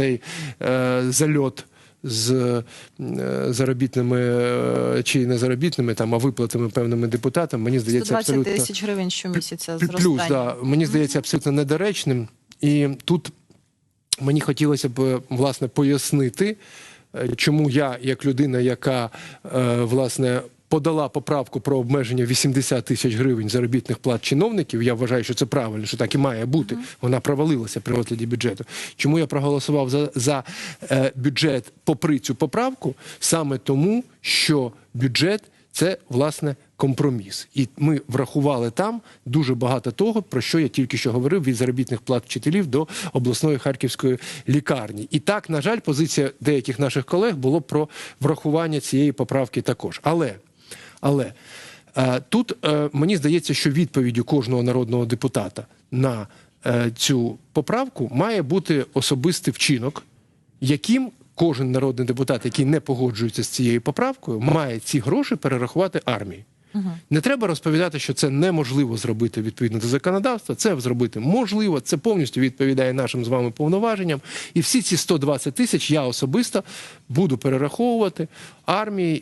цей е, зальот з е, заробітними е, чи не заробітними, там, а виплатами певними депутатам, мені здається, 120 абсолютно тисяч гривень щомісяця Плюс, да, мені здається, абсолютно недоречним. І тут мені хотілося б власне пояснити, чому я, як людина, яка власне. Подала поправку про обмеження 80 тисяч гривень заробітних плат чиновників. Я вважаю, що це правильно, що так і має бути. Вона провалилася при розгляді бюджету. Чому я проголосував за, за е, бюджет попри цю поправку? Саме тому, що бюджет це власне компроміс, і ми врахували там дуже багато того, про що я тільки що говорив від заробітних плат вчителів до обласної харківської лікарні. І так, на жаль, позиція деяких наших колег було про врахування цієї поправки також. Але, але е, тут е, мені здається, що відповіддю кожного народного депутата на е, цю поправку має бути особистий вчинок, яким кожен народний депутат, який не погоджується з цією поправкою, має ці гроші перерахувати армії. Не треба розповідати, що це неможливо зробити відповідно до законодавства. Це зробити можливо, це повністю відповідає нашим з вами повноваженням. І всі ці 120 тисяч я особисто буду перераховувати армії